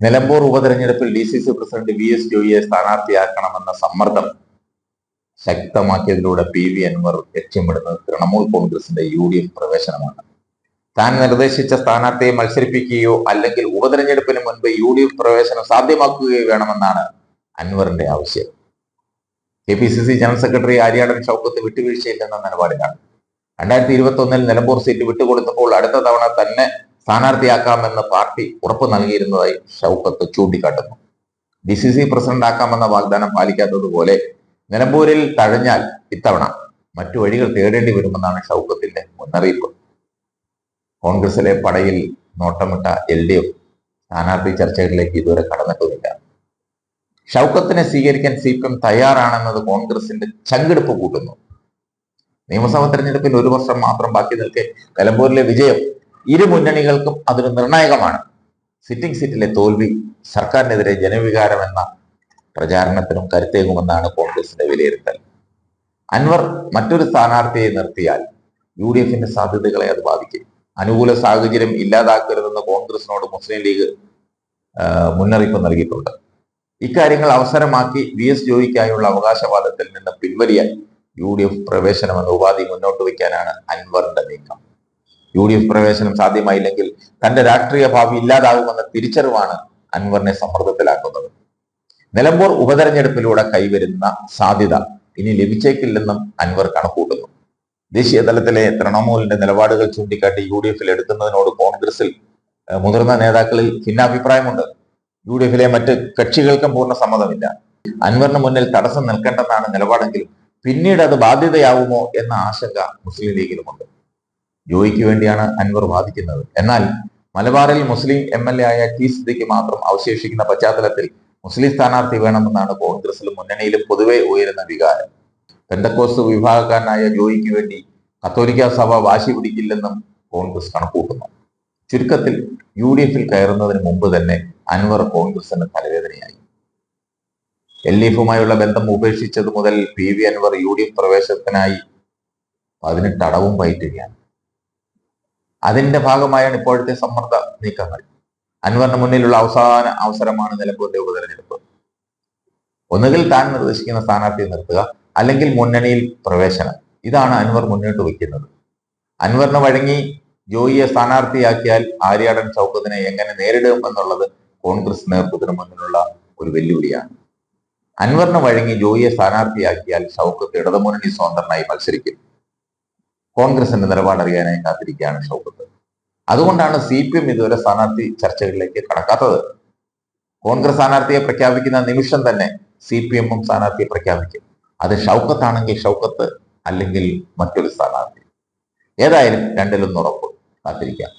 നിലമ്പൂർ ഉപതെരഞ്ഞെടുപ്പിൽ D C C president V S ജോയിയെ സ്ഥാനാർത്ഥിയാക്കണമെന്ന സമ്മർദ്ദം ശക്തമാക്കിയതിലൂടെ പി വി അൻവർ ലക്ഷ്യമിടുന്നത് തൃണമൂൽ കോൺഗ്രസിന്റെ യു ഡി എഫ് പ്രവേശനമാണ്. താൻ നിർദ്ദേശിച്ച സ്ഥാനാർത്ഥിയെ മത്സരിപ്പിക്കുകയോ അല്ലെങ്കിൽ ഉപതെരഞ്ഞെടുപ്പിന് മുൻപ് യു ഡി എഫ് പ്രവേശനം സാധ്യമാക്കുകയോ വേണമെന്നാണ് അൻവറിന്റെ ആവശ്യം. K P C C general secretary Aryadan Shoukath വിട്ടുവീഴ്ചയില്ലെന്ന നിലപാടിലാണ്. രണ്ടായിരത്തി ഇരുപത്തി ഒന്നിൽ നിലമ്പൂർ സീറ്റ് വിട്ടുകൊടുത്തപ്പോൾ അടുത്ത തവണ തന്നെ സ്ഥാനാർത്ഥിയാക്കാമെന്ന് പാർട്ടി ഉറപ്പ് നൽകിയിരുന്നതായി ഷൗക്കത്ത് ചൂണ്ടിക്കാട്ടുന്നു. ഡി സി സി പ്രസിഡന്റ് ആക്കാമെന്ന വാഗ്ദാനം പാലിക്കാത്തതുപോലെ നിലമ്പൂരിൽ തഴഞ്ഞാൽ ഇത്തവണ മറ്റു വഴികൾ തേടേണ്ടി വരുമെന്നാണ് ഷൗക്കത്തിന്റെ മുന്നറിയിപ്പ്. കോൺഗ്രസിലെ പടയിൽ നോട്ടമിട്ട എൽ ഡി എഫ് സ്ഥാനാർത്ഥി ചർച്ചകളിലേക്ക് ഇതുവരെ കടന്നിട്ടുമില്ല. ഷൗക്കത്തിനെ സ്വീകരിക്കാൻ സി പി എം തയ്യാറാണെന്നത് കോൺഗ്രസിന്റെ ചങ്കെടുപ്പ് കൂട്ടുന്നു. നിയമസഭാ തെരഞ്ഞെടുപ്പിൽ ഒരു വർഷം മാത്രം ബാക്കി നിൽക്കെ നിലമ്പൂരിലെ വിജയം ഇരു മുന്നണികൾക്കും അതൊരു നിർണായകമാണ്. സിറ്റിംഗ് സീറ്റിലെ തോൽവി സർക്കാരിനെതിരെ ജനവികാരം എന്ന പ്രചാരണത്തിനും കരുത്തേകുമെന്നാണ് കോൺഗ്രസിന്റെ വിലയിരുത്തൽ. അൻവർ മറ്റൊരു സ്ഥാനാർത്ഥിയെ നിർത്തിയാൽ യു ഡി എഫിന്റെ സാധ്യതകളെ അത് ബാധിക്കും. അനുകൂല സാഹചര്യം ഇല്ലാതാക്കരുതെന്ന് കോൺഗ്രസിനോട് മുസ്ലിം ലീഗ് മുന്നറിയിപ്പ് നൽകിയിട്ടുണ്ട്. ഇക്കാര്യങ്ങൾ അവസരമാക്കി വി എസ് ജോയിക്കായുള്ള അവകാശവാദത്തിൽ നിന്ന് പിൻവലിയാൻ യു ഡി എഫ് പ്രവേശനം എന്ന ഉപാധി മുന്നോട്ട് വയ്ക്കാനാണ് അൻവറിന്റെ നീക്കം. യു ഡി എഫ് പ്രവേശനം സാധ്യമായില്ലെങ്കിൽ തന്റെ രാഷ്ട്രീയ ഭാവി ഇല്ലാതാകുമെന്ന തിരിച്ചറിവാണ് അൻവറിനെ സമ്മർദ്ദത്തിലാക്കുന്നത്. നിലമ്പൂർ ഉപതെരഞ്ഞെടുപ്പിലൂടെ കൈവരുന്ന സാധ്യത ഇനി ലഭിച്ചേക്കില്ലെന്നും അൻവർ കണക്കൂട്ടുന്നു ദേശീയ തലത്തിലെ തൃണമൂലിന്റെ നിലപാടുകൾ ചൂണ്ടിക്കാട്ടി യു ഡി എഫിൽ എടുക്കുന്നതിനോട് കോൺഗ്രസിൽ മുതിർന്ന നേതാക്കളിൽ ഭിന്നാഭിപ്രായമുണ്ട്. യു ഡി എഫിലെ മറ്റ് കക്ഷികൾക്കും പൂർണ സമ്മതമില്ല. അൻവറിന് മുന്നിൽ തടസ്സം നിൽക്കേണ്ടെന്നാണ് നിലപാടെങ്കിലും പിന്നീട് അത് ബാധ്യതയാവുമോ എന്ന ആശങ്ക മുസ്ലിം ലീഗിലുമുണ്ട് ജോയിക്ക് വേണ്ടിയാണ് അൻവർ വാദിക്കുന്നത്. എന്നാൽ മലബാറിൽ മുസ്ലിം എം എൽ എ ആയ ടി സിദ്ദിഖ് മാത്രം അവശേഷിക്കുന്ന പശ്ചാത്തലത്തിൽ മുസ്ലിം സ്ഥാനാർത്ഥി വേണമെന്നാണ് കോൺഗ്രസിലും മുന്നണിയിലും പൊതുവെ ഉയരുന്ന വികാരം. പെന്തക്കോസ് വിഭാഗക്കാരനായ ജോയിക്ക് വേണ്ടി കത്തോലിക്ക സഭ വാശി പിടിക്കില്ലെന്നും കോൺഗ്രസ് കണക്കൂട്ടുന്നു. ചുരുക്കത്തിൽ യു ഡി എഫിൽ കയറുന്നതിന് മുമ്പ് തന്നെ അൻവർ കോൺഗ്രസിന് തലവേദനയായി. എൽ എഫുമായുള്ള ബന്ധം ഉപേക്ഷിച്ചത് മുതൽ P V Anvar U D F പ്രവേശനത്തിനായി പതിനെട്ട് അടവും പയറ്റുകയാണ്. അതിന്റെ ഭാഗമായാണ് ഇപ്പോഴത്തെ സമ്മർദ്ദ നീക്കങ്ങൾ. അൻവറിന് മുന്നിലുള്ള അവസാന അവസരമാണ് നിലമ്പൂരിന്റെ ഉപതെരഞ്ഞെടുപ്പ്. ഒന്നുകിൽ താൻ നിർദ്ദേശിക്കുന്ന സ്ഥാനാർത്ഥിയെ നിർത്തുക അല്ലെങ്കിൽ മുന്നണിയിൽ പ്രവേശനം. ഇതാണ് അൻവർ മുന്നോട്ട് വയ്ക്കുന്നത്. അൻവറിന് വഴങ്ങി ജോയിയെ സ്ഥാനാർത്ഥിയാക്കിയാൽ ആര്യാടൻ ചൗക്കത്തിനെ എങ്ങനെ നേരിടും എന്നുള്ളത് കോൺഗ്രസ് നേതൃത്വത്തിന് മുന്നിലുള്ള ഒരു വെല്ലുവിളിയാണ്. അൻവറിന് വഴങ്ങി ജോയിയെ സ്ഥാനാർത്ഥിയാക്കിയാൽ ഷൗക്കത്ത് ഇടതുമുന്നണി സ്വതന്ത്രനായി മത്സരിക്കും. കോൺഗ്രസിന്റെ നിലപാട് അറിയാനായി കാത്തിരിക്കുകയാണ് ഷൗക്കത്ത്. അതുകൊണ്ടാണ് സി പി എം ഇതുവരെ സ്ഥാനാർത്ഥി ചർച്ചകളിലേക്ക് കടക്കാത്തത്. കോൺഗ്രസ് സ്ഥാനാർത്ഥിയെ പ്രഖ്യാപിക്കുന്ന നിമിഷം തന്നെ സി പി എമ്മും സ്ഥാനാർത്ഥിയെ പ്രഖ്യാപിക്കും. അത് ഷൗക്കത്താണെങ്കിൽ ഷൗക്കത്ത് അല്ലെങ്കിൽ മറ്റൊരു സ്ഥാനാർത്ഥി. ഏതായാലും രണ്ടിലൊന്നുറപ്പ് കാത്തിരിക്കാം.